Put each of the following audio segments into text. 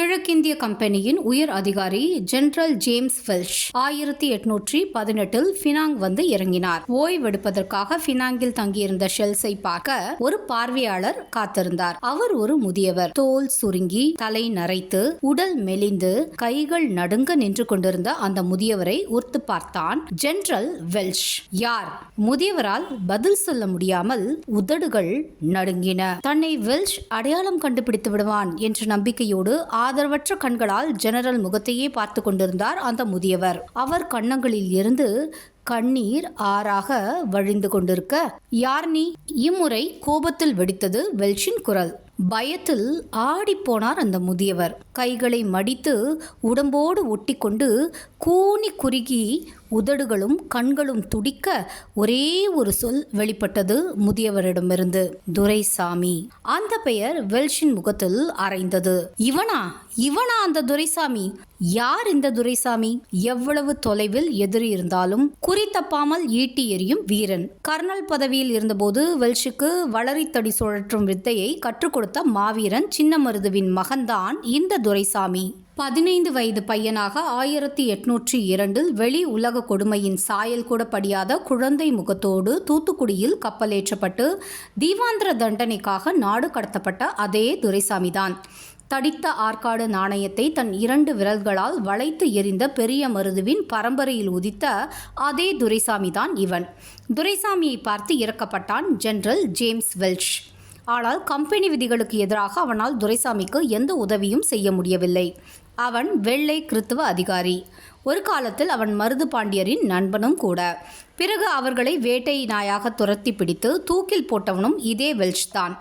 Anchor கிழக்கிந்திய கம்பெனியின் உயர் அதிகாரி ஜெனரல் ஜேம்ஸ் வெல்ஷ் ஆயிரத்தி எட்நூற்றி பதினெட்டில் பினாங் வந்து இறங்கினார். ஓய்வெடுப்பதற்காக பினாங்கில் தங்கியிருந்த ஷெல்ஸை பார்க்க ஒரு பார்வையாளர் காத்திருந்தார். அவர் ஒரு முதியவர். தோல் சுருங்கி தலை நரைத்து உடல் மெலிந்து கைகள் நடுங்க நின்று கொண்டிருந்த அந்த முதியவரை உர்த்து பார்த்தான் ஜெனரல் வெல்ஷ். யார்? முதியவரால் பதில் சொல்ல முடியாமல் உதடுகள் நடுங்கின. தன்னை வெல்ஷ் அடையாளம் கண்டுபிடித்து விடுவான் என்ற நம்பிக்கையோடு ஆதரவற்ற கண்களால் ஜெனரல் முகத்தையே பார்த்து கொண்டிருந்தார் அந்த முதியவர். அவர் கன்னங்களில் இருந்து கண்ணீர் ஆறாக வழிந்து கொண்டிருக்க யார் நீ? இம்முறை கோபத்தில் வெடித்தது வெல்ஷின் குரல். பயத்தில் ஆடிப்போனார் அந்த முதியவர். கைகளை மடித்து உடம்போடு ஒட்டிக்கொண்டு கூனி குறுகி உதடுகளும் கண்களும் துடிக்க ஒரே ஒரு சொல் வெளிப்பட்டது முதியவரிடமிருந்து. துரைசாமி. அந்த பெயர் வெல்ஷின் முகத்தில் அரைந்தது. இவனா? இவனா அந்த துரைசாமி? யார் இந்த துரைசாமி? எவ்வளவு தொலைவில் எதிரி இருந்தாலும் குறி தப்பாமல் ஈட்டி எறியும் வீரன். கர்னல் பதவியில் இருந்தபோது வெல்ஷுக்கு வளரித்தடி சுழற்றும் வித்தையை கற்றுக் கொடுத்த மாவீரன் சின்னமருதுவின் மகன்தான் இந்த துரைசாமி. பதினைந்து வயது பையனாக ஆயிரத்தி எட்நூற்றி இரண்டில் வெளி உலக கொடுமையின் சாயல் கூட படியாத குழந்தை முகத்தோடு தூத்துக்குடியில் கப்பலேற்றப்பட்டு தீவாந்திர தண்டனைக்காக நாடு கடத்தப்பட்ட அதே துரைசாமிதான். தடித்த ஆற்காடு நாணயத்தை தன் இரண்டு விரல்களால் வளைத்து எறிந்த பெரிய மருதுவின் பரம்பரையில் உதித்த அதே துரைசாமிதான் இவன். துரைசாமியை பார்த்து இறக்கப்பட்டான் ஜெனரல் ஜேம்ஸ் வெல்ஷ். ஆனால் கம்பெனி விதிகளுக்கு எதிராக அவனால் துரைசாமிக்கு எந்த உதவியும் செய்ய முடியவில்லை. அவன் வெள்ளை கிறித்துவ அதிகாரி. ஒரு காலத்தில் அவன் மருது பாண்டியரின் நண்பனும் கூட. பிறகு அவர்களை வேட்டை நாயாக துரத்தி பிடித்து தூக்கில் போட்டவனும் இதே வெல்ஷ் தான்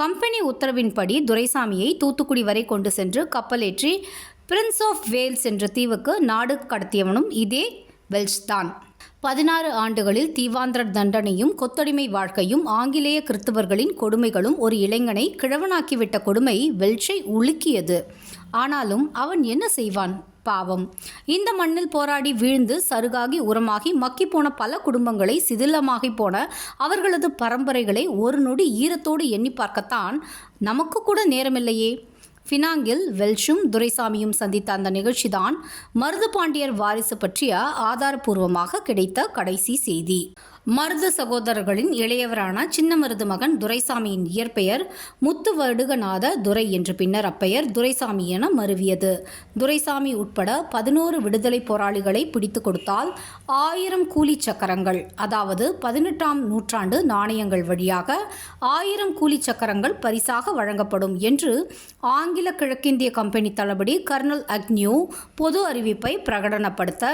கம்பெனி உத்தரவின்படி துரைசாமியை தூத்துக்குடி வரை கொண்டு சென்று கப்பலேற்றி பிரின்ஸ் ஆஃப் வேல்ஸ் என்ற தீவுக்கு நாடு கடத்தியவனும் இதே வெல்ஷ் தான் பதினாறு ஆண்டுகளில் தீவாந்திர தண்டனையும் கொத்தடிமை வாழ்க்கையும் ஆங்கிலேய கிறித்துவர்களின் கொடுமைகளும் ஒரு இளைஞனை கிழவனாக்கிவிட்ட கொடுமை வெல்ஷை உலுக்கியது. ஆனாலும் அவன் என்ன செய்வான்? பாவம். இந்த மண்ணில் போராடி வீழ்ந்து சருகாகி உரமாகி மக்கி போன பல குடும்பங்களை சிதிலமாகி போன அவர்களது பரம்பரைகளை ஒரு நொடி ஈரத்தோடு எண்ணி பார்க்கத்தான் நமக்கு கூட நேரமில்லையே. ஃபினாங்கில் வெல்ஷும் துரைசாமியும் சந்தித்த அந்த நிகழ்ச்சிதான் மருது பாண்டியர் வாரிசு பற்றிய ஆதாரபூர்வமாக கிடைத்த கடைசி செய்தி. மருது சகோதரர்களின் இளையவரான சின்ன மருது மகன் துரைசாமியின் இயற்பெயர் முத்து வடுகநாத துரை என்று பின்னர் அப்பெயர் துரைசாமி என மருவியது. துரைசாமி உட்பட பதினோரு விடுதலை போராளிகளை பிடித்து கொடுத்தால் ஆயிரம் கூலி சக்கரங்கள் அதாவது பதினெட்டாம் நூற்றாண்டு நாணயங்கள் வழியாக ஆயிரம் கூலி சக்கரங்கள் பரிசாக வழங்கப்படும் என்று ஆங்கில கிழக்கிந்திய கம்பெனி தளபதி கர்னல் அக்னியூ பொது அறிவிப்பை பிரகடனப்படுத்த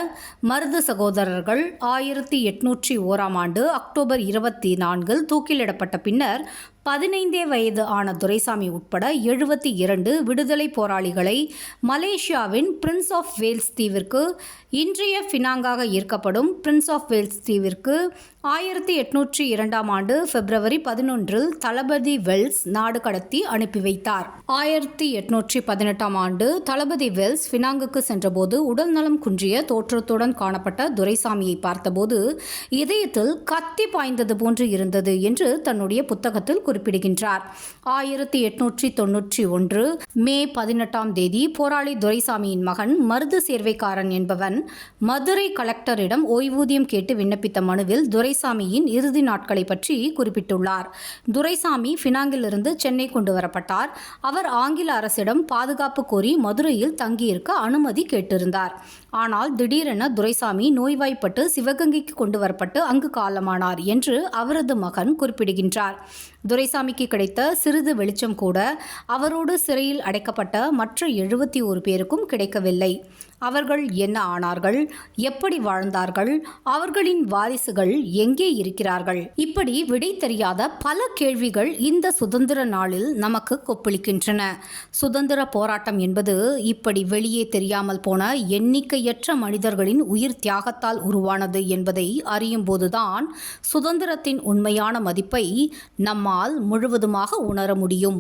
மருது சகோதரர்கள் ஆயிரத்தி எட்நூற்றி ஓராம் ஆண்டு அக்டோபர் இருபத்தி நான்கில் தூக்கிலிடப்பட்ட பின்னர் பதினைந்தே வயது ஆன துரைசாமி உட்பட எழுபத்தி இரண்டு விடுதலை போராளிகளை மலேசியாவின் பிரின்ஸ் ஆஃப் வேல்ஸ் தீவிற்கு இன்றைய ஃபினாங்காக ஈர்க்கப்படும் பிரின்ஸ் ஆஃப் வேல்ஸ் தீவிற்கு ஆயிரத்தி எட்நூற்றி இரண்டாம் ஆண்டு பிப்ரவரி பதினொன்றில் தளபதி வெல்ஸ் நாடு கடத்தி அனுப்பி வைத்தார். ஆயிரத்தி எட்நூற்றி பதினெட்டாம் ஆண்டு தளபதி வெல்ஸ் ஃபினாங்குக்கு சென்றபோது உடல் நலம் குன்றிய தோற்றத்துடன் காணப்பட்ட துரைசாமியை பார்த்தபோது இதயத்தில் கத்தி பாய்ந்தது போன்று இருந்தது என்று தன்னுடைய புத்தகத்தில் குறிப்பிடுகின்றார். ஆயிரத்தி எட்நூற்றி தொன்னூற்றி ஒன்று மே பதினெட்டாம் தேதி போராளி துரைசாமியின் மகன் மருது சேர்வைக்காரன் என்பவன் மதுரை கலெக்டரிடம் ஓய்வூதியம் கேட்டு விண்ணப்பித்த மனுவில் துரைசாமியின் இறுதி நாட்களை பற்றி குறிப்பிட்டுள்ளார். துரைசாமி பினாங்கிலிருந்து சென்னை கொண்டு வரப்பட்டார். அவர் ஆங்கில அரசிடம் பாதுகாப்பு கோரி மதுரையில் தங்கியிருக்க அனுமதி கேட்டிருந்தார். ஆனால் திடீரென துரைசாமி நோய்வாய்ப்பட்டு சிவகங்கைக்கு கொண்டு வரப்பட்டு அங்கு காலமானார் என்று அவரது மகன் குறிப்பிடுகின்றார். துரைசாமிக்கு கிடைத்த சிறிது வெளிச்சம் கூட அவரோடு சிறையில் அடைக்கப்பட்ட மற்ற எழுபத்தி ஒரு பேருக்கும் கிடைக்கவில்லை. அவர்கள் என்ன ஆனார்கள்? எப்படி வாழ்ந்தார்கள்? அவர்களின் வாரிசுகள் எங்கே இருக்கிறார்கள்? இப்படி விடை தெரியாத பல கேள்விகள் இந்த சுதந்திர நாளில் நமக்கு கொப்பளிக்கின்றன. சுதந்திர போராட்டம் என்பது இப்படி வெளியே தெரியாமல் போன எண்ணிக்கையற்ற மனிதர்களின் உயிர் தியாகத்தால் உருவானது என்பதை அறியும் போதுதான் சுதந்திரத்தின் உண்மையான மதிப்பை நம்மால் முழுவதுமாக உணர முடியும்.